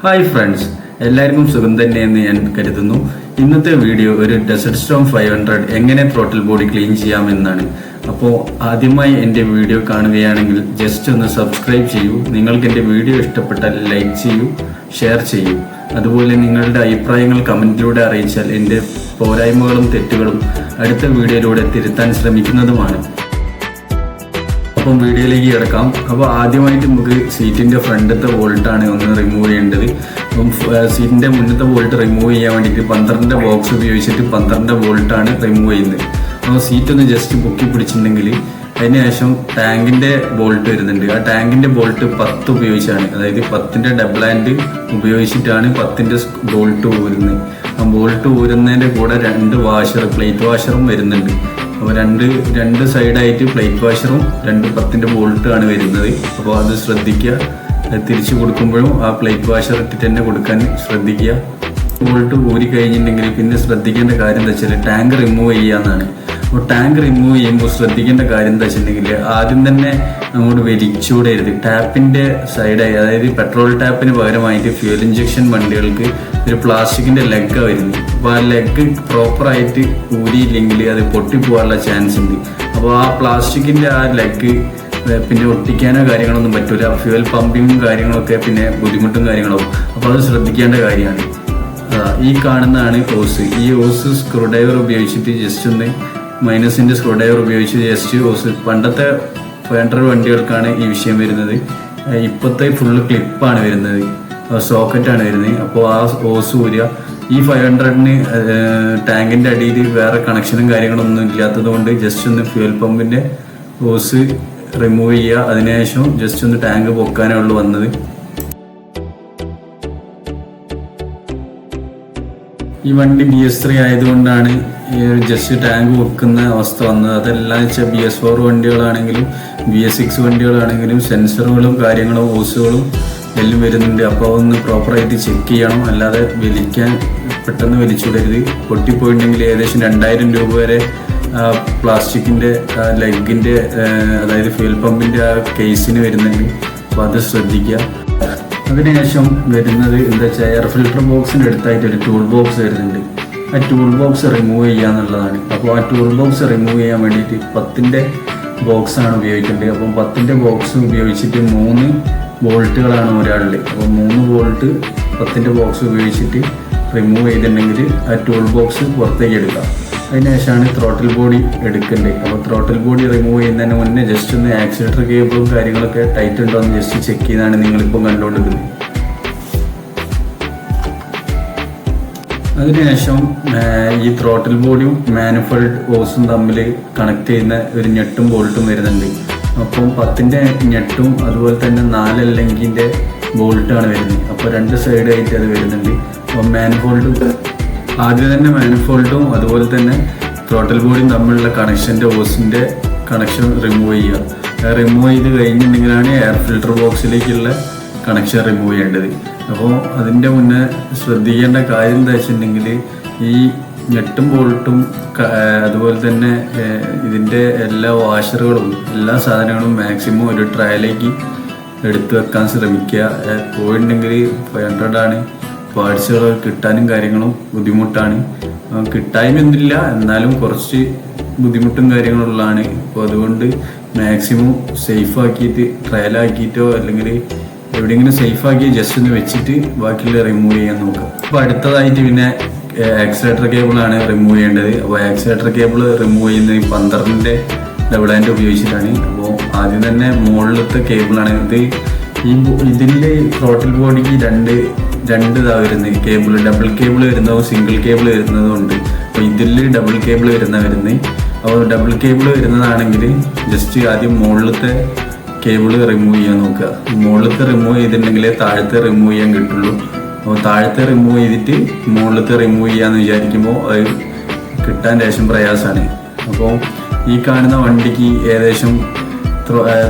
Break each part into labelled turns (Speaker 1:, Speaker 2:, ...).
Speaker 1: Hi friends എല്ലാവർക്കും സുഖം തന്നെയെന്ന് ഞാൻ കരുതുന്നു. ഇന്നത്തെ വീഡിയോ ഒരു ഡെസർട്ട് സ്റ്റോം ഫൈവ് ഹൺഡ്രഡ് എങ്ങനെ ത്രോട്ടിൽ ബോഡി ക്ലീൻ ചെയ്യാമെന്നാണ്. അപ്പോൾ ആദ്യമായി എന്റെ വീഡിയോ കാണുകയാണെങ്കിൽ ജസ്റ്റ് ഒന്ന് സബ്സ്ക്രൈബ് ചെയ്യൂ. നിങ്ങൾക്ക് എന്റെ വീഡിയോ ഇഷ്ടപ്പെട്ടാൽ ലൈക്ക് ചെയ്യൂ ഷെയർ ചെയ്യൂ. അതുപോലെ നിങ്ങളുടെ അഭിപ്രായങ്ങൾ കമന്റിലൂടെ അറിയിച്ചാൽ എന്റെ പോരായ്മകളും തെറ്റുകളും അടുത്ത വീഡിയോയിലൂടെ തിരുത്താൻ ശ്രമിക്കുന്നതുമാണ്. അപ്പം വീഡിയോയിലേക്ക് കിടക്കാം. അപ്പോൾ ആദ്യമായിട്ട് നമുക്ക് സീറ്റിന്റെ ഫ്രണ്ടത്തെ വോൾട്ടാണ് ഒന്ന് റിമൂവ് ചെയ്യേണ്ടത്. അപ്പം സീറ്റിന്റെ മുന്നത്തെ വോൾട്ട് റിമൂവ് ചെയ്യാൻ വേണ്ടിയിട്ട് പന്ത്രണ്ടിന്റെ ബോക്സ് ഉപയോഗിച്ചിട്ട് പന്ത്രണ്ടിന്റെ വോൾട്ടാണ് റിമൂവ് ചെയ്യുന്നത്. അപ്പോൾ സീറ്റ് ഒന്ന് ജസ്റ്റ് പൊക്കി പിടിച്ചിട്ടുണ്ടെങ്കിൽ അതിനുശേഷം ടാങ്കിന്റെ ബോൾട്ട് വരുന്നുണ്ട്. ആ ടാങ്കിന്റെ ബോൾട്ട് പത്ത് ഉപയോഗിച്ചാണ്. അതായത് പത്തിന്റെ ഡബിൾ ഉപയോഗിച്ചിട്ടാണ് പത്തിന്റെ ബോൾട്ട് ഊരുന്നത്. ആ ബോൾട്ട് ഊരുന്നതിന്റെ കൂടെ രണ്ട് വാഷർ പ്ലേറ്റ് വാഷറും വരുന്നുണ്ട്. അപ്പോൾ രണ്ട് രണ്ട് സൈഡായിട്ട് പ്ലേറ്റ് വാഷറും രണ്ട് പത്തിന്റെ ബോൾട്ടാണ് വരുന്നത്. അപ്പോൾ അത് ശ്രദ്ധിക്കുക. തിരിച്ചു കൊടുക്കുമ്പോഴും ആ പ്ലേറ്റ് വാഷർ ഇട്ടിട്ട് തന്നെ കൊടുക്കാൻ ശ്രദ്ധിക്കുക. ബോൾട്ട് ഊരി കഴിഞ്ഞിട്ടുണ്ടെങ്കിൽ പിന്നെ ശ്രദ്ധിക്കേണ്ട കാര്യം എന്താ വെച്ചാൽ ടാങ്ക് റിമൂവ് ചെയ്യാന്നാണ് അപ്പോൾ ടാങ്ക് റിമൂവ് ചെയ്യുമ്പോൾ ശ്രദ്ധിക്കേണ്ട കാര്യം എന്താ വെച്ചിട്ടുണ്ടെങ്കിൽ ആദ്യം തന്നെ അങ്ങോട്ട് വലിച്ചുകൂടരുത് ടാപ്പിന്റെ സൈഡായി അതായത് പെട്രോൾ ടാപ്പിന് പകരമായിട്ട് ഫ്യൂൽ ഇഞ്ചക്ഷൻ വണ്ടികൾക്ക് ഒരു പ്ലാസ്റ്റിക്കിന്റെ ലെഗ് വരുന്നത്. അപ്പോൾ ആ ലെഗ് പ്രോപ്പറായിട്ട് ഊരിയില്ലെങ്കിൽ അത് പൊട്ടിപ്പോകാനുള്ള ചാൻസ് ഉണ്ട്. അപ്പോൾ ആ പ്ലാസ്റ്റിക്കിന്റെ ആ ലെഗ് പിന്നെ ഒട്ടിക്കാനോ കാര്യങ്ങളൊന്നും പറ്റൂല. ഫ്യൂൽ പമ്പിങ്ങും കാര്യങ്ങളൊക്കെ പിന്നെ ബുദ്ധിമുട്ടും കാര്യങ്ങളും അപ്പോൾ അത് ശ്രദ്ധിക്കേണ്ട കാര്യമാണ്. ഈ കാണുന്നതാണ് ഓസ് ഈ ഓസ് സ്ക്രൂ ഡ്രൈവർ ഉപയോഗിച്ചിട്ട് ജസ്റ്റ് ഒന്ന് മൈനസിന്റെ സ്ക്രൂ ഡ്രൈവർ ഉപയോഗിച്ച് ജസ്റ്റ് ഓസ് പണ്ടത്തെ ഫാൻഡർ വണ്ടികൾക്കാണ് ഈ വിഷയം വരുന്നത്. ഇപ്പോഴത്തെ ഫുള്ള് ക്ലിപ്പാണ് വരുന്നത്. സോക്കറ്റാണ് വരുന്നത്. അപ്പോൾ ആ ഓസ് ഊരിയ. ഈ ഫൈവ് ഹൺഡ്രഡിന് ടാങ്കിന്റെ അടിയിൽ വേറെ കണക്ഷനും കാര്യങ്ങളൊന്നും ഇല്ലാത്തത് കൊണ്ട് ജസ്റ്റ് ഒന്ന് ഫ്യൂൽ പമ്പിന്റെ ഓസ് റിമൂവ് ചെയ്യുക. അതിനുശേഷം ജസ്റ്റ് ഒന്ന് ടാങ്ക് പൊക്കാനേ ഉള്ളൂ വന്നത്. ഈ വണ്ടി ബി എസ് ത്രീ ആയതുകൊണ്ടാണ് ഈ ഒരു ജസ്റ്റ് ടാങ്ക് വെക്കുന്ന അവസ്ഥ വന്നത്. അതെല്ലാം വെച്ചാൽ ബി എസ് ഫോർ വണ്ടികളാണെങ്കിലും ബി എസ് സിക്സ് വണ്ടികളാണെങ്കിലും സെൻസറുകളും കാര്യങ്ങളും ഓസുകളും എല്ലാം വരുന്നുണ്ട്. അപ്പോൾ ഒന്ന് പ്രോപ്പറായിട്ട് ചെക്ക് ചെയ്യണം. അല്ലാതെ വലിക്കാൻ പെട്ടെന്ന് വലിച്ചുവിടരുത്. പൊട്ടിപ്പോയിട്ടുണ്ടെങ്കിൽ ഏകദേശം രണ്ടായിരം രൂപ വരെ പ്ലാസ്റ്റിക്കിന്റെ ലെഗിന്റെ അതായത് ഫ്യൂൽ പമ്പിന്റെ ആ കേസിന് വരുന്നുണ്ട്. അപ്പോൾ അത് ശ്രദ്ധിക്കുക. അതിനുശേഷം വരുന്നത് എന്താ വെച്ചാൽ എയർ ഫിൽട്ടർ ബോക്സിന്റെ അടുത്തായിട്ട് ഒരു ടൂൾ ബോക്സ് വരുന്നുണ്ട്. ആ ടൂൾ ബോക്സ് റിമൂവ് ചെയ്യുക എന്നുള്ളതാണ്. അപ്പോൾ ആ ടൂൾ ബോക്സ് റിമൂവ് ചെയ്യാൻ വേണ്ടിയിട്ട് പത്തിന്റെ ബോക്സാണ് ഉപയോഗിക്കേണ്ടത്. അപ്പം പത്തിന്റെ ബോക്സ് ഉപയോഗിച്ചിട്ട് മൂന്ന് വോൾട്ടുകളാണ് ഒരാളിൽ അപ്പോൾ മൂന്ന് ബോൾട്ട് പത്തിന്റെ ബോക്സ് ഉപയോഗിച്ചിട്ട് റിമൂവ് ചെയ്തിട്ടുണ്ടെങ്കിൽ ആ ടൂൾ ബോക്സ് പുറത്തേക്ക് എടുക്കാം. അതിനുശേഷമാണ് ത്രോട്ടിൽ ബോഡി എടുക്കേണ്ടത്. അപ്പോൾ ത്രോട്ടിൽ ബോഡി റിമൂവ് ചെയ്യുന്നതിന് മുന്നേ ജസ്റ്റ് ഒന്ന് ആക്സിലേറ്റർ കേബിളും കാര്യങ്ങളൊക്കെ ടൈറ്റ് ഉണ്ടോ എന്ന് ജസ്റ്റ് ചെക്ക് ചെയ്താണ് നിങ്ങളിപ്പോൾ കണ്ടുകൊണ്ടിരിക്കുന്നത്. അതിനുശേഷം ഈ ത്രോട്ടിൽ ബോഡിയും മാനുഫോൾഡ് ഓസും തമ്മിൽ കണക്ട് ചെയ്യുന്ന ഒരു ഞെട്ടും ബോൾട്ടും വരുന്നുണ്ട്. അപ്പം പത്തിന്റെ ഞെട്ടും അതുപോലെ തന്നെ നാലല്ലെങ്കിന്റെ ബോൾട്ടാണ് വരുന്നത്. അപ്പോൾ രണ്ട് സൈഡായിട്ട് അത് വരുന്നുണ്ട്. അപ്പം മാനുഫോൾഡും ആദ്യം തന്നെ മാനുഫോൾഡും അതുപോലെ തന്നെ ത്രോട്ടൽ ബോഡിയും തമ്മിലുള്ള കണക്ഷന്റെ ഓസിന്റെ കണക്ഷൻ റിമൂവ് ചെയ്യുക. റിമൂവ് ചെയ്ത് കഴിഞ്ഞിട്ടുണ്ടെങ്കിലാണ് എയർ ഫിൽട്ടർ ബോക്സിലേക്കുള്ള കണക്ഷൻ റിമൂവ് ചെയ്യേണ്ടത്. അപ്പോൾ അതിന്റെ മുന്നേ ശ്രദ്ധിക്കേണ്ട കാര്യം എന്താ വെച്ചിട്ടുണ്ടെങ്കിൽ ഈ ഞെട്ടും ബോൾട്ടും അതുപോലെ തന്നെ ഇതിന്റെ എല്ലാ വാഷറുകളും എല്ലാ സാധനങ്ങളും മാക്സിമം ഒരു ട്രയലേക്ക് എടുത്തു വെക്കാൻ ശ്രമിക്കുക. പോയിട്ടുണ്ടെങ്കിൽ ഫൈവ് ഹൺഡ്രഡ് ആണ്. പാർട്സുകൾ കിട്ടാനും കാര്യങ്ങളും ബുദ്ധിമുട്ടാണ്. കിട്ടായ്മയൊന്നുമില്ല. എന്നാലും കുറച്ച് ബുദ്ധിമുട്ടും കാര്യങ്ങളുള്ളതാണ്. അപ്പോൾ അതുകൊണ്ട് മാക്സിമം സേഫ് ആക്കിയിട്ട് ട്രയൽ ആക്കിയിട്ടോ അല്ലെങ്കിൽ എവിടെയെങ്കിലും സേഫ് ആക്കി ജസ്റ്റ് ഒന്ന് വെച്ചിട്ട് ബാക്കിയുള്ള റിമൂവ് ചെയ്യാൻ നോക്കുക അപ്പോൾ അടുത്തതായിട്ട് പിന്നെ ആക്സിലേറ്റർ കേബിളാണ് റിമൂവ് ചെയ്യേണ്ടത്. അപ്പോൾ ആക്സിലേറ്റർ കേബിൾ റിമൂവ് ചെയ്യുന്നത് പന്ത്രണ്ടിന്റെ ഡബിൾ ഹാൻഡ് ഉപയോഗിച്ചിട്ടാണ്. അപ്പോൾ ആദ്യം തന്നെ മുകളിലത്തെ കേബിളാണ് ഇത് ഈ ഇതിന്റെ ടോട്ടൽ ബോഡിക്ക് രണ്ട് രണ്ട് ഇതാ വരുന്നത്. കേബിൾ ഡബിൾ കേബിൾ വരുന്നതും സിംഗിൾ കേബിൾ വരുന്നതും ഉണ്ട്. അപ്പോൾ ഇതിൽ ഡബിൾ കേബിൾ വരുന്ന വരുന്നത്. അപ്പോൾ ഡബിൾ കേബിൾ വരുന്നതാണെങ്കിൽ ജസ്റ്റ് ആദ്യം മുകളിലത്തെ കേബിൾ റിമൂവ് ചെയ്യാൻ നോക്കുക. മുകളിലത്തെ റിമൂവ് ചെയ്തിട്ടുണ്ടെങ്കിലേ താഴത്തെ റിമൂവ് ചെയ്യാൻ കിട്ടുള്ളൂ. അപ്പോൾ താഴത്തെ റിമൂവ് ചെയ്തിട്ട് മുകളിലത്തെ റിമൂവ് ചെയ്യാമെന്ന് വിചാരിക്കുമ്പോൾ അത് കിട്ടാൻ ലേശം പ്രയാസമാണ് അപ്പോൾ ഈ കാണുന്ന വണ്ടിക്ക് ഏകദേശം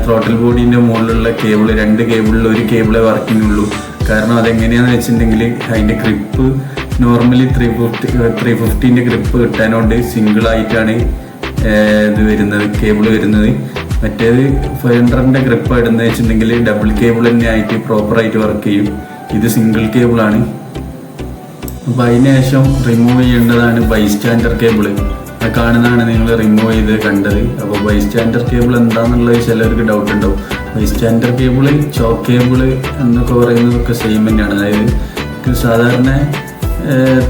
Speaker 1: ത്രോട്ടിൽ ബോഡീന്റെ മുകളിലുള്ള കേബിൾ രണ്ട് കേബിളിൽ ഒരു കേബിളേ വർക്കിംഗ് ഉള്ളൂ. കാരണം അതെങ്ങനെയാണെന്ന് വെച്ചിട്ടുണ്ടെങ്കിൽ അതിന്റെ grip normally three fifty three ഫിഫ്റ്റീന്റെ grip കിട്ടാനോണ്ട് സിംഗിളായിട്ടാണ് ഇത് വരുന്നത് കേബിൾ വരുന്നത്. മറ്റേത് ഹൺഡ്രഡിന്റെ ഗ്രിപ്പ് ഇടുന്ന വെച്ചിട്ടുണ്ടെങ്കിൽ ഡബിൾ കേബിൾ തന്നെ ആയിട്ട് പ്രോപ്പറായിട്ട് വർക്ക് ചെയ്യും. ഇത് സിംഗിൾ കേബിളാണ് അപ്പോൾ അതിനുശേഷം റിമൂവ് ചെയ്യേണ്ടതാണ് ബൈസ്റ്റാൻഡർ കേബിൾ അത് കാണുന്നതാണ് നിങ്ങൾ റിമൂവ് ചെയ്ത് കണ്ടത്. അപ്പോൾ ബൈസ്റ്റാൻഡർ കേബിൾ എന്താണെന്നുള്ളത് ചിലർക്ക് ഡൗട്ട് ഉണ്ടാവും. ബൈസ്റ്റാൻഡർ കേബിൾ ചോക്ക് കേബിൾ എന്നൊക്കെ പറയുന്നതൊക്കെ സെയിം തന്നെയാണ്. അതായത് സാധാരണ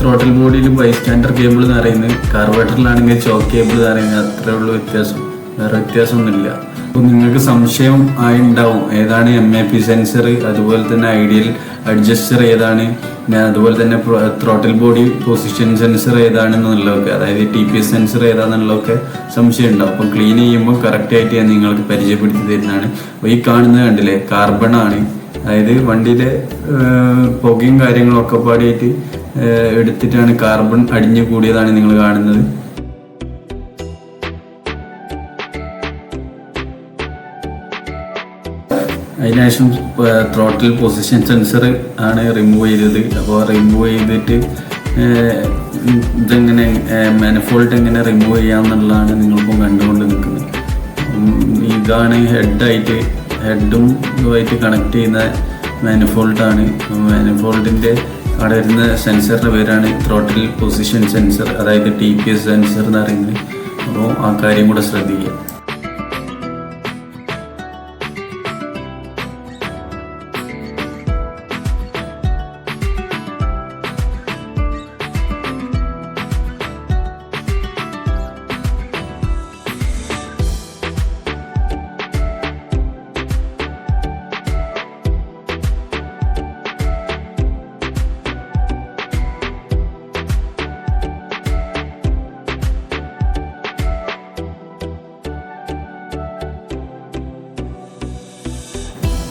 Speaker 1: ത്രോട്ടൽ ബോഡിയിൽ ബൈസ്റ്റാൻഡർ കേബിൾ എന്ന് പറയുന്നത്. കാർബേറ്ററിലാണെങ്കിൽ ചോക്ക് കേബിൾ എന്ന് പറയുന്നത്. അത്രേ ഉള്ളൂ വ്യത്യാസം. വേറെ വ്യത്യാസമൊന്നുമില്ല. അപ്പോൾ നിങ്ങൾക്ക് സംശയം ആയി ഉണ്ടാവും ഏതാണ് എം എ പി സെൻസർ അതുപോലെ തന്നെ ഐഡിയൽ അഡ്ജസ്റ്റർ ഏതാണ് പിന്നെ അതുപോലെ തന്നെ ത്രോട്ടിൽ ബോഡി പൊസിഷൻ സെൻസർ ഏതാണെന്നുള്ളതൊക്കെ അതായത് ടി പി എസ് സെൻസർ ഏതാണെന്നുള്ളതൊക്കെ സംശയം ഉണ്ടാവും അപ്പം ക്ലീൻ ചെയ്യുമ്പോൾ കറക്റ്റായിട്ട് ഞാൻ നിങ്ങൾക്ക് പരിചയപ്പെടുത്തി തരുന്നതാണ്. അപ്പോൾ ഈ കാണുന്നത് കണ്ടില്ലേ കാർബണാണ് അതായത് വണ്ടിയിലെ പുകയും കാര്യങ്ങളൊക്കെ പാടിയിട്ട് എടുത്തിട്ടാണ് കാർബൺ അടിഞ്ഞു കൂടിയതാണ് നിങ്ങൾ കാണുന്നത്. അതിനുശേഷം ത്രോട്ടിൽ പൊസിഷൻ സെൻസർ ആണ് റിമൂവ് ചെയ്തത്. അപ്പോൾ റിമൂവ് ചെയ്തിട്ട് ഇതെങ്ങനെ മാനഫോൾട്ട് എങ്ങനെ റിമൂവ് ചെയ്യാം എന്നുള്ളതാണ് നിങ്ങൾക്കും കണ്ടുകൊണ്ട് നിൽക്കുന്നത് ഇതാണ് ഹെഡായിട്ട് ഹെഡും ഇതുമായിട്ട് കണക്ട് ചെയ്യുന്ന മാനഫോൾട്ടാണ് മാനഫോൾട്ടിന്റെ അവിടെ വരുന്ന സെൻസറിന്റെ പേരാണ് ത്രോട്ടിൽ പൊസിഷൻ സെൻസർ അതായത് ടി പി എസ് സെൻസർ എന്ന് പറയുന്നത്. അപ്പോൾ ആ കാര്യം കൂടെ ശ്രദ്ധിക്കുക.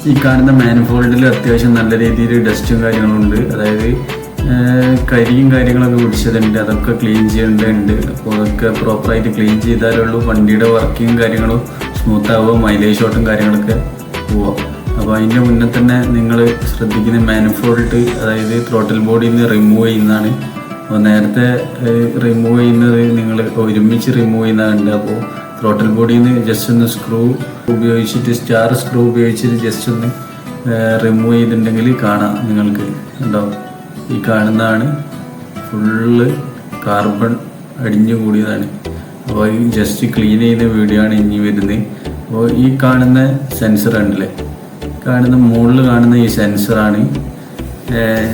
Speaker 1: ഈ കാണുന്ന മാനിഫോൾഡിൽ അത്യാവശ്യം നല്ല രീതിയിൽ ഡസ്റ്റും കാര്യങ്ങളുണ്ട്. അതായത് കരിയും കാര്യങ്ങളൊക്കെ പിടിച്ചതുണ്ട്. അതൊക്കെ ക്ലീൻ ചെയ്യേണ്ടതുണ്ട്. അപ്പോൾ അതൊക്കെ പ്രോപ്പറായിട്ട് ക്ലീൻ ചെയ്താലുള്ളൂ വണ്ടിയുടെ വർക്കിങ് കാര്യങ്ങളും സ്മൂത്ത് ആവുക മൈലേജ് ഷോട്ടും കാര്യങ്ങളൊക്കെ പോവുക. അപ്പോൾ അതിന്റെ മുന്നേ തന്നെ നിങ്ങൾ ശ്രദ്ധിക്കുന്ന മാനിഫോൾട്ട് അതായത് ത്രോട്ടൽ ബോഡിയിൽ നിന്ന് റിമൂവ് ചെയ്യുന്നതാണ്. അപ്പോൾ നേരത്തെ റിമൂവ് ചെയ്യുന്നത് നിങ്ങൾ ഒരുമിച്ച് റിമൂവ് ചെയ്യുന്നതുണ്ട് അപ്പോൾ ത്രോട്ടൽ ബോഡിയിൽ നിന്ന് ജസ്റ്റ് ഒന്ന് സ്ക്രൂ ഉപയോഗിച്ചിട്ട് സ്റ്റാർ സ്ക്രൂ ഉപയോഗിച്ചിട്ട് ജസ്റ്റ് ഒന്ന് റിമൂവ് ചെയ്തിട്ടുണ്ടെങ്കിൽ കാണാം നിങ്ങൾക്ക്. ഉണ്ടാവും ഈ കാണുന്നതാണ് ഫുള്ള് കാർബൺ അടിഞ്ഞു കൂടിയതാണ്. അപ്പോൾ ഈ ജസ്റ്റ് ക്ലീൻ ചെയ്യുന്ന വീഡിയോ ആണ് ഇനി വരുന്നത്. അപ്പോൾ ഈ കാണുന്ന സെൻസർ ഉണ്ടല്ലേ? കാണുന്ന മുകളിൽ കാണുന്ന ഈ സെൻസറാണ്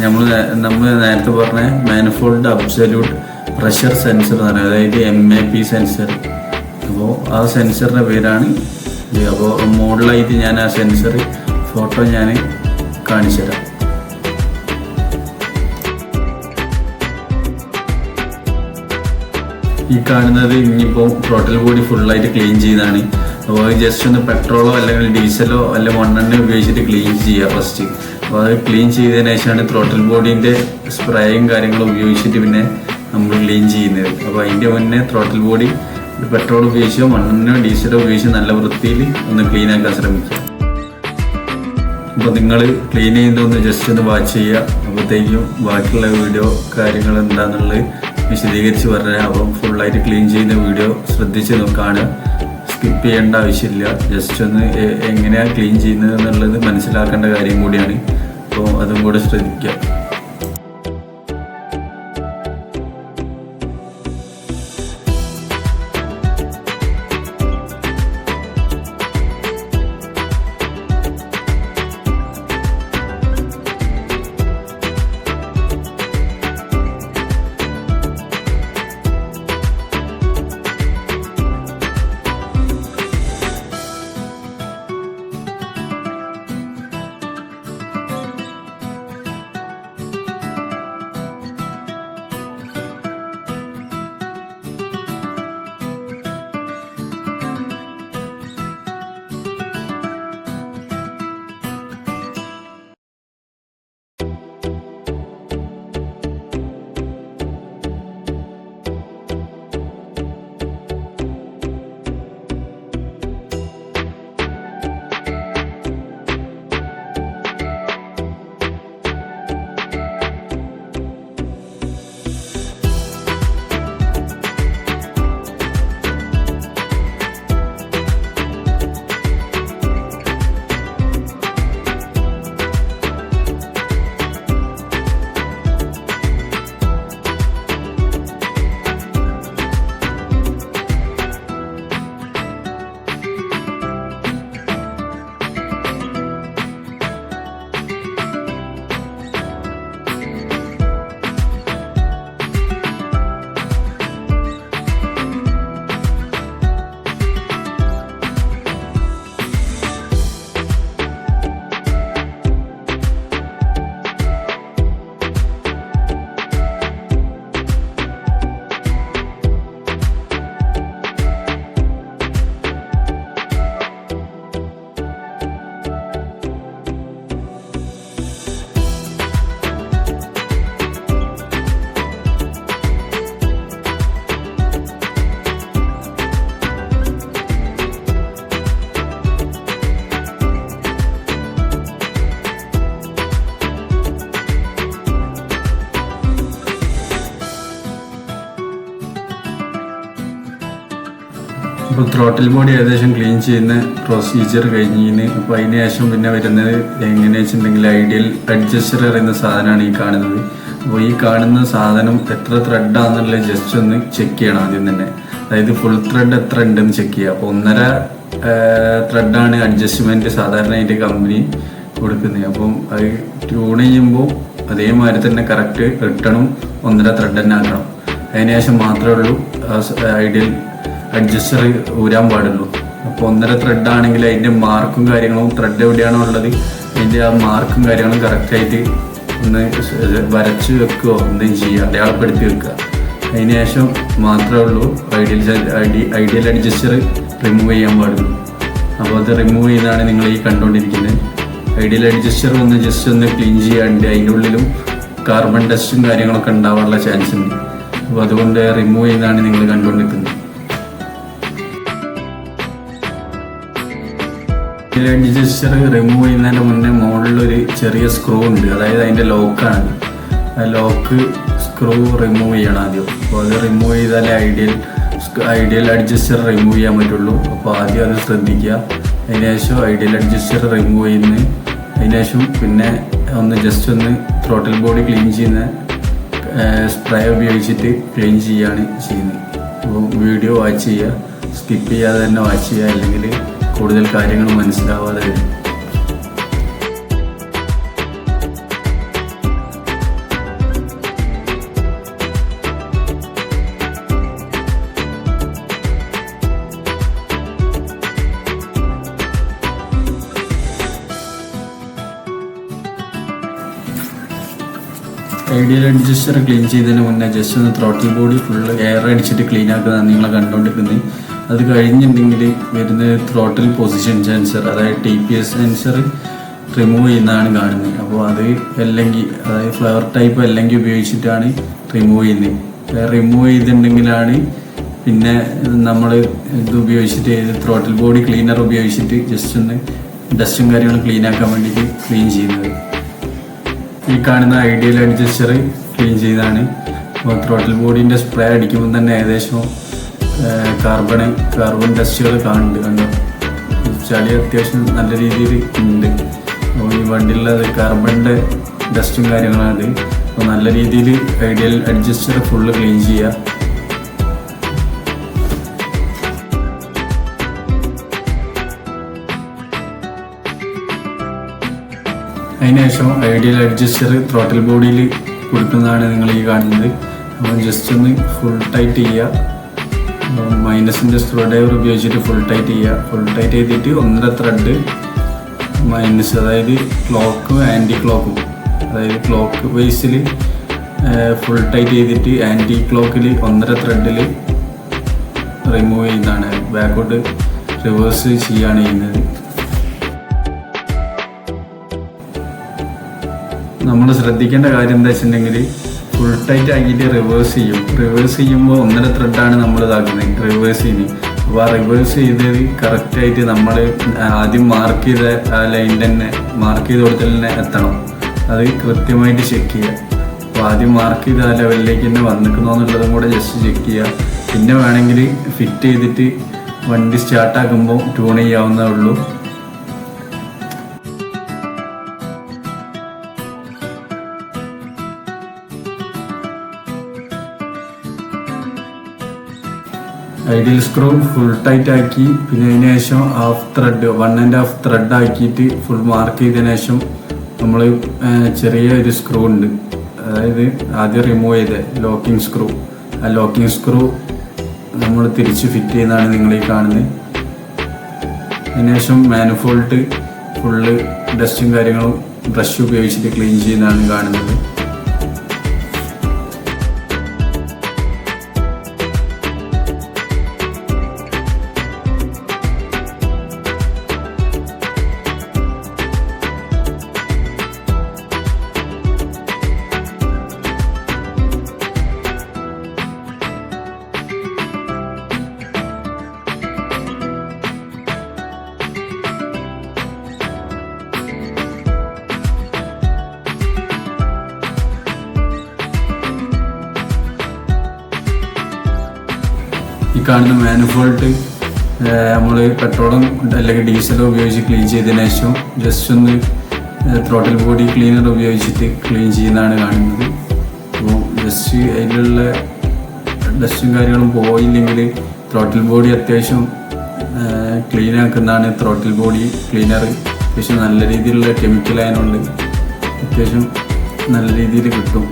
Speaker 1: നമ്മൾ നമ്മൾ നേരത്തെ പറഞ്ഞ മാനിഫോൾഡ് അബ്സല്യൂട്ട് പ്രഷർ സെൻസർ എന്ന് പറയുന്നത് അതായത് എം എ പി സെൻസർ അപ്പോൾ ആ സെൻസറിന്റെ പേരാണ് ഇത്. അപ്പോൾ മോഡലായിട്ട് ഞാൻ ആ സെൻസർ ഫോട്ടോ ഞാൻ കാണിച്ചു തരാം. ഈ കാണുന്നത് ഇനിയിപ്പോൾ ടോട്ടൽ ബോഡി ഫുള്ളായിട്ട് ക്ലീൻ ചെയ്താണ്. അപ്പോൾ ജസ്റ്റ് ഒന്ന് പെട്രോളോ അല്ലെങ്കിൽ ഡീസലോ അല്ല മണ്ണെണ്ണ ഉപയോഗിച്ചിട്ട് ക്ലീൻ ചെയ്യുക ഫസ്റ്റ് അപ്പോൾ അത് ക്ലീൻ ചെയ്തതിന് ശേഷമാണ് ത്രോട്ടൽ ബോഡീന്റെ സ്പ്രേയും കാര്യങ്ങളും ഉപയോഗിച്ചിട്ട് പിന്നെ നമ്മൾ ക്ലീൻ ചെയ്യുന്നത്. അപ്പോൾ അതിന്റെ മുന്നേ ത്രോട്ടൽ ബോഡി പെട്രോൾ ഉപയോഗിച്ചോ മണ്ണെണ്ണയോ ഡീസലോ ഉപയോഗിച്ച് നല്ല വൃത്തിയിൽ ഒന്ന് ക്ലീൻ ആക്കാൻ ശ്രമിക്കുക. അപ്പോൾ നിങ്ങൾ ക്ലീൻ ചെയ്യുന്നതൊന്ന് ജസ്റ്റ് ഒന്ന് വാച്ച് ചെയ്യുക. അപ്പോഴത്തേക്കും ബാക്കിയുള്ള വീഡിയോ കാര്യങ്ങൾ എന്താണെന്നുള്ളത് വിശദീകരിച്ച് പറഞ്ഞാൽ അപ്പം ഫുള്ളായിട്ട് ക്ലീൻ ചെയ്യുന്ന വീഡിയോ ശ്രദ്ധിച്ച് നോക്കാണ്. സ്കിപ്പ് ചെയ്യേണ്ട ആവശ്യമില്ല. ജസ്റ്റ് ഒന്ന് എങ്ങനെയാണ് ക്ലീൻ ചെയ്യുന്നത് എന്നുള്ളത് മനസ്സിലാക്കേണ്ട കാര്യം കൂടിയാണ്. അപ്പോൾ അതും കൂടെ ശ്രദ്ധിക്കുക. ത്രോട്ടിൽ ബോഡി ഏകദേശം ക്ലീൻ ചെയ്യുന്ന പ്രൊസീജിയർ കഴിഞ്ഞിന്. അപ്പോൾ അതിന് ശേഷം പിന്നെ വരുന്നത് എങ്ങനെയാ വെച്ചിട്ടുണ്ടെങ്കിൽ ഐഡിയൽ അഡ്ജസ്റ്റർ പറയുന്ന സാധനമാണ് ഈ കാണുന്നത്. അപ്പോൾ ഈ കാണുന്ന സാധനം എത്ര ത്രെഡാണെന്നുള്ളത് ജസ്റ്റ് ഒന്ന് ചെക്ക് ചെയ്യണം ആദ്യം തന്നെ. അതായത് ഫുൾ ത്രെഡ് എത്ര ഉണ്ടെന്ന് ചെക്ക് ചെയ്യുക. അപ്പോൾ ഒന്നര ത്രെഡാണ് അഡ്ജസ്റ്റ്മെന്റ് സാധാരണ അതിന്റെ കമ്പനി കൊടുക്കുന്നത്. അപ്പം അത് ട്യൂൺ ചെയ്യുമ്പോൾ അതേമാതിരി തന്നെ കറക്റ്റ് റിട്ടണും ഒന്നര ത്രെഡ് തന്നെ ആക്കണം. അതിനുശേഷം മാത്രമേ ഉള്ളൂ. ഐഡിയൽ അഡ്ജസ്റ്റർ ഊരാൻ പാടുള്ളൂ. അപ്പോൾ ഒന്നര ത്രെഡ് ആണെങ്കിൽ അതിന്റെ മാർക്കും കാര്യങ്ങളും ത്രെഡ് എവിടെയാണോ ഉള്ളത് അതിന്റെ ആ മാർക്കും കാര്യങ്ങളും കറക്റ്റായിട്ട് ഒന്ന് വരച്ച് വെക്കുകയോ എന്തെങ്കിലും ചെയ്യുക അടയാളപ്പെടുത്തി വെക്കുക. അതിന് ശേഷം മാത്രമേ ഉള്ളൂ ഐഡിയൽ ഐഡിയൽ അഡ്ജസ്റ്റർ റിമൂവ് ചെയ്യാൻ പാടുള്ളൂ. അപ്പോൾ അത് റിമൂവ് ചെയ്യുന്നതാണ് നിങ്ങൾ ഈ കണ്ടുകൊണ്ടിരിക്കുന്നത്. ഐഡിയൽ അഡ്ജസ്റ്റർ ഒന്ന് ജസ്റ്റ് ഒന്ന് ക്ലീൻ ചെയ്യാണ്ട് അതിന്റെ ഉള്ളിലും കാർബൺ ഡസ്റ്റും കാര്യങ്ങളൊക്കെ ഉണ്ടാവാനുള്ള ചാൻസ് ഉണ്ട്. അപ്പോൾ അതുകൊണ്ട് റിമൂവ് ചെയ്യുന്നതാണ് നിങ്ങൾ കണ്ടുകൊണ്ടിരിക്കുന്നത്. അഡ്ജസ്റ്റർ റിമൂവ് ചെയ്യുന്നതിന്റെ മുന്നേ മുകളിലൊരു ചെറിയ സ്ക്രൂ ഉണ്ട്. അതായത് അതിന്റെ ലോക്കാണ് ആ ലോക്ക് സ്ക്രൂ റിമൂവ് ചെയ്യണം ആദ്യം. അപ്പോൾ അത് റിമൂവ് ചെയ്താലേ ഐഡിയൽ ഐഡിയൽ അഡ്ജസ്റ്റർ റിമൂവ് ചെയ്യാൻ പറ്റുള്ളൂ. അപ്പോൾ ആദ്യം അത് ശ്രദ്ധിക്കുക. അതിനുശേഷം ഐഡിയൽ അഡ്ജസ്റ്റർ റിമൂവ് ചെയ്യുന്ന അതിനുശേഷം പിന്നെ ഒന്ന് ജസ്റ്റ് ഒന്ന് ത്രോട്ടിൽ ബോഡി ക്ലീൻ ചെയ്യുന്ന സ്പ്രേ ഉപയോഗിച്ചിട്ട് ക്ലീൻ ചെയ്യുകയാണ് ചെയ്യുന്നത്. അപ്പോൾ വീഡിയോ വാച്ച് ചെയ്യുക. സ്കിപ്പ് ചെയ്യാതെ തന്നെ വാച്ച് ചെയ്യുക. അല്ലെങ്കിൽ കൂടുതൽ കാര്യങ്ങൾ മനസ്സിലാവാതെ. വരും ഐഡിയൽ അഡ്ജസ്റ്റർ ക്ലീൻ ചെയ്തതിന് മുന്നേ ജസ്റ്റ് ഒന്ന് ത്രോട്ടിൽ ബോഡി ഫുള്ള് എയർ അടിച്ചിട്ട് ക്ലീൻ ആക്കുന്നതാണ് നിങ്ങളെ കണ്ടുകൊണ്ടിരിക്കുന്നത് അത് കഴിഞ്ഞിട്ടുണ്ടെങ്കിൽ വരുന്നത് ത്രോട്ടിൽ പൊസിഷൻ സെൻസർ അതായത് T P S sensor remove ചെയ്യുന്നതാണ് കാണുന്നത് അപ്പോൾ അത് അല്ലെങ്കിൽ അതായത് ഫ്ലവർ ടൈപ്പ് അല്ലെങ്കിൽ ഉപയോഗിച്ചിട്ടാണ് റിമൂവ് ചെയ്യുന്നത് റിമൂവ് ചെയ്തിട്ടുണ്ടെങ്കിലാണ് പിന്നെ നമ്മൾ ഇത് ഉപയോഗിച്ചിട്ട് ത്രോട്ടിൽ ബോഡി ക്ലീനർ ഉപയോഗിച്ചിട്ട് ജസ്റ്റ് ഒന്ന് ഡസ്റ്റും കാര്യങ്ങളും ക്ലീൻ ആക്കാൻ വേണ്ടിയിട്ട് ക്ലീൻ ചെയ്യുന്നത്. ഈ കാണുന്ന ഐഡിയൽ അഡ്ജസ്റ്റർ ക്ലീൻ ചെയ്താണ്. അപ്പോൾ ത്രോട്ടിൽ ബോഡീന്റെ സ്പ്രേ അടിക്കുമ്പോൾ തന്നെ ഏകദേശം കാർബൺ കാർബൺ ഡസ്റ്റുകൾ കാണുന്നുണ്ട് കണ്ടോ? ചളി അത്യാവശ്യം നല്ല രീതിയിൽ ഉണ്ട് അപ്പോൾ ഈ വണ്ടിയിലുള്ളത് കാർബണിന്റെ ഡസ്റ്റും കാര്യങ്ങളാണ് അപ്പോൾ നല്ല രീതിയിൽ ഐഡിയൽ അഡ്ജസ്റ്റർ ഫുള്ള് ക്ലീൻ ചെയ്യുക അതിനുശേഷം ഐഡിയൽ അഡ്ജസ്റ്റർ ത്രോട്ടിൽ ബോഡിയിൽ കൊടുക്കുന്നതാണ് നിങ്ങൾ ഈ കാണുന്നത്. അപ്പോൾ ജസ്റ്റ് ഒന്ന് ഫുൾ ടൈറ്റ് ചെയ്യുക മൈനസിന്റെ സ്ക്രൂ ഡ്രൈവർ ഉപയോഗിച്ചിട്ട് ഫുൾ ടൈറ്റ് ചെയ്യുക. ഫുൾ ടൈറ്റ് ചെയ്തിട്ട് ഒന്നര ത്രെഡ് മൈനസ് അതായത് ക്ലോക്കും ആന്റി ക്ലോക്കും അതായത് ക്ലോക്ക് ബേസിൽ ഫുൾ ടൈറ്റ് ചെയ്തിട്ട് ആന്റി ക്ലോക്കിൽ ഒന്നര ത്രെഡിൽ റിമൂവ് ചെയ്യുന്നതാണ്. ബാക്കോട്ട് റിവേഴ്സ് ചെയ്യുകയാണ് ചെയ്യുന്നത്. നമ്മൾ ശ്രദ്ധിക്കേണ്ട കാര്യം എന്താ വെച്ചിട്ടുണ്ടെങ്കിൽ ഫുൾ ടൈറ്റ് ആക്കിയിട്ട് റിവേഴ്സ് ചെയ്യും. റിവേഴ്സ് ചെയ്യുമ്പോൾ ഒന്നര ത്രെഡാണ് നമ്മൾ ഇതാക്കുന്നത്. റിവേഴ്സ് ചെയ്യുന്നത് അപ്പോൾ ആ റിവേഴ്സ് ചെയ്ത് കറക്റ്റായിട്ട് നമ്മൾ ആദ്യം മാർക്ക് ചെയ്ത ആ ലൈൻ തന്നെ മാർക്ക് ചെയ്ത് കൊടുത്തൽ തന്നെ എത്തണം. അത് കൃത്യമായിട്ട് ചെക്ക് ചെയ്യുക. അപ്പോൾ ആദ്യം മാർക്ക് ചെയ്ത ആ ലെവലിലേക്ക് തന്നെ വന്നിക്കണോ എന്നുള്ളതും കൂടെ ജസ്റ്റ് ചെക്ക് ചെയ്യുക. പിന്നെ വേണമെങ്കിൽ ഫിറ്റ് ചെയ്തിട്ട് വണ്ടി സ്റ്റാർട്ടാക്കുമ്പോൾ ട്യൂൺ ചെയ്യാവുന്നതേ ഉള്ളൂ. ഐഡിയൽ സ്ക്രൂ ഫുൾ ടൈറ്റ് ആക്കി. പിന്നെ അതിന് ശേഷം half thread one and half thread ആക്കിയിട്ട് ഫുൾ മാർക്ക് ചെയ്തതിന് ശേഷം നമ്മൾ ചെറിയ ഒരു സ്ക്രൂ ഉണ്ട്. അതായത് ആദ്യം റിമൂവ് ചെയ്ത ലോക്കിംഗ് സ്ക്രൂ ആ ലോക്കിംഗ് സ്ക്രൂ നമ്മൾ തിരിച്ച് ഫിറ്റ് ചെയ്യുന്നതാണ് നിങ്ങൾ ഈ കാണുന്നത് അതിനുശേഷം മാനുഫോൾട്ട് ഫുള്ള് ഡസ്റ്റും കാര്യങ്ങളും ബ്രഷ് ഉപയോഗിച്ചിട്ട് ക്ലീൻ ചെയ്യുന്നതാണ് കാണുന്നത്. ഈ കാണുന്ന മാനുഫോൾട്ട് നമ്മൾ പെട്രോളും അല്ലെങ്കിൽ ഡീസലും ഉപയോഗിച്ച് ക്ലീൻ ചെയ്തതിന് ശേഷം ജസ്റ്റ് ഒന്ന് ത്രോട്ടിൽ ബോഡി ക്ലീനർ ഉപയോഗിച്ചിട്ട് ക്ലീൻ ചെയ്യുന്നതാണ് കാണുന്നത്. അപ്പോൾ ജസ്റ്റ് അതിലുള്ള ഡസ്റ്റും കാര്യങ്ങളും പോയില്ലെങ്കിൽ ത്രോട്ടിൽ ബോഡി അത്യാവശ്യം ക്ലീൻ ആക്കുന്നതാണ്. ത്രോട്ടിൽ ബോഡി ക്ലീനർ അത്യാവശ്യം നല്ല രീതിയിലുള്ള കെമിക്കൽ ആയതുകൊണ്ട് അത്യാവശ്യം നല്ല രീതിയിൽ കിട്ടും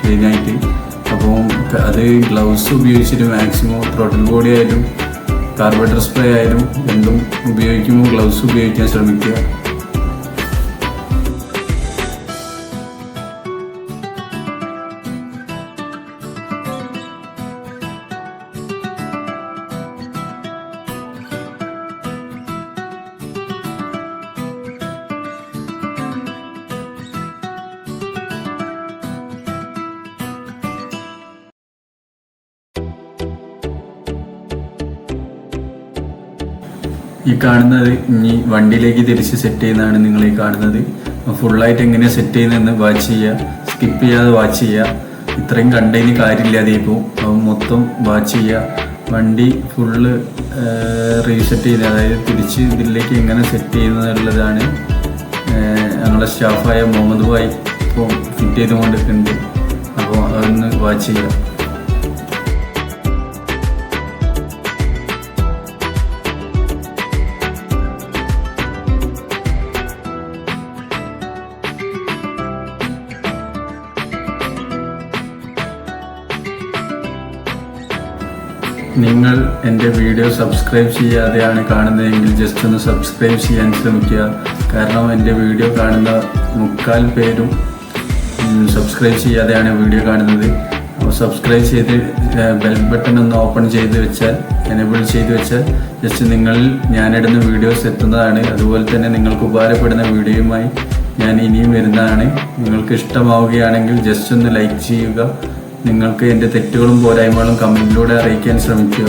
Speaker 1: ക്ലീനായിട്ട് അപ്പോൾ അത് ഗ്ലൗസ് ഉപയോഗിച്ചിട്ട് മാക്സിമം ത്രോട്ടിൽ ബോഡി ആയാലും കാർബറേറ്റർ സ്പ്രേ ആയാലും എന്തും ഉപയോഗിക്കുമ്പോൾ ഗ്ലൗസ് ഉപയോഗിക്കാൻ ശ്രമിക്കുക. ഈ കാണുന്നത് ഇനി വണ്ടിയിലേക്ക് തിരിച്ച് സെറ്റ് ചെയ്യുന്നതാണ് നിങ്ങൾ ഈ കാണുന്നത്. ഫുള്ളായിട്ട് എങ്ങനെ സെറ്റ് ചെയ്യുന്നതെന്ന് വാച്ച് ചെയ്യുക. സ്കിപ്പ് ചെയ്യാതെ വാച്ച് ചെയ്യുക. ഇത്രയും കണ്ടതിന് കാര്യമില്ലാതെ പോകും. മൊത്തം വാച്ച് ചെയ്യുക. വണ്ടി ഫുള്ള് റീസെറ്റ് ചെയ്ത് അതായത് തിരിച്ച് ഇതിലേക്ക് എങ്ങനെ സെറ്റ് ചെയ്യുന്നതാണ് ഞങ്ങളുടെ സ്റ്റാഫായ മുഹമ്മദ് ഭായ് ഇപ്പോൾ ഫിറ്റ് ചെയ്തുകൊണ്ടിരിക്കുന്നുണ്ട്. അപ്പോൾ അതൊന്ന് വാച്ച് ചെയ്യുക. നിങ്ങൾ എന്റെ വീഡിയോ സബ്സ്ക്രൈബ് ചെയ്യാതെയാണ് കാണുന്നതെങ്കിൽ ജസ്റ്റ് ഒന്ന് സബ്സ്ക്രൈബ് ചെയ്യാൻ ശ്രമിക്കുക. കാരണം എന്റെ വീഡിയോ കാണുന്ന മുക്കാൽ പേരും സബ്സ്ക്രൈബ് ചെയ്യാതെയാണ് വീഡിയോ കാണുന്നത്. അപ്പോൾ സബ്സ്ക്രൈബ് ചെയ്ത് ബെൽ ബട്ടൺ ഒന്ന് ഓപ്പൺ ചെയ്ത് വെച്ചാൽ എനേബിൾ ചെയ്ത് വെച്ചാൽ ജസ്റ്റ് നിങ്ങൾ ഞാനിടുന്ന വീഡിയോസ് എത്തുന്നതാണ്. അതുപോലെ തന്നെ നിങ്ങൾക്ക് ഉപകാരപ്പെടുന്ന വീഡിയോയുമായി ഞാൻ ഇനിയും വരുന്നതാണ്. നിങ്ങൾക്ക് ഇഷ്ടമാവുകയാണെങ്കിൽ ജസ്റ്റ് ഒന്ന് ലൈക്ക് ചെയ്യുക. നിങ്ങൾക്ക് എന്റെ തെറ്റുകളും പോരായ്മകളും കമന്റിലൂടെ അറിയിക്കാൻ ശ്രമിക്കുക.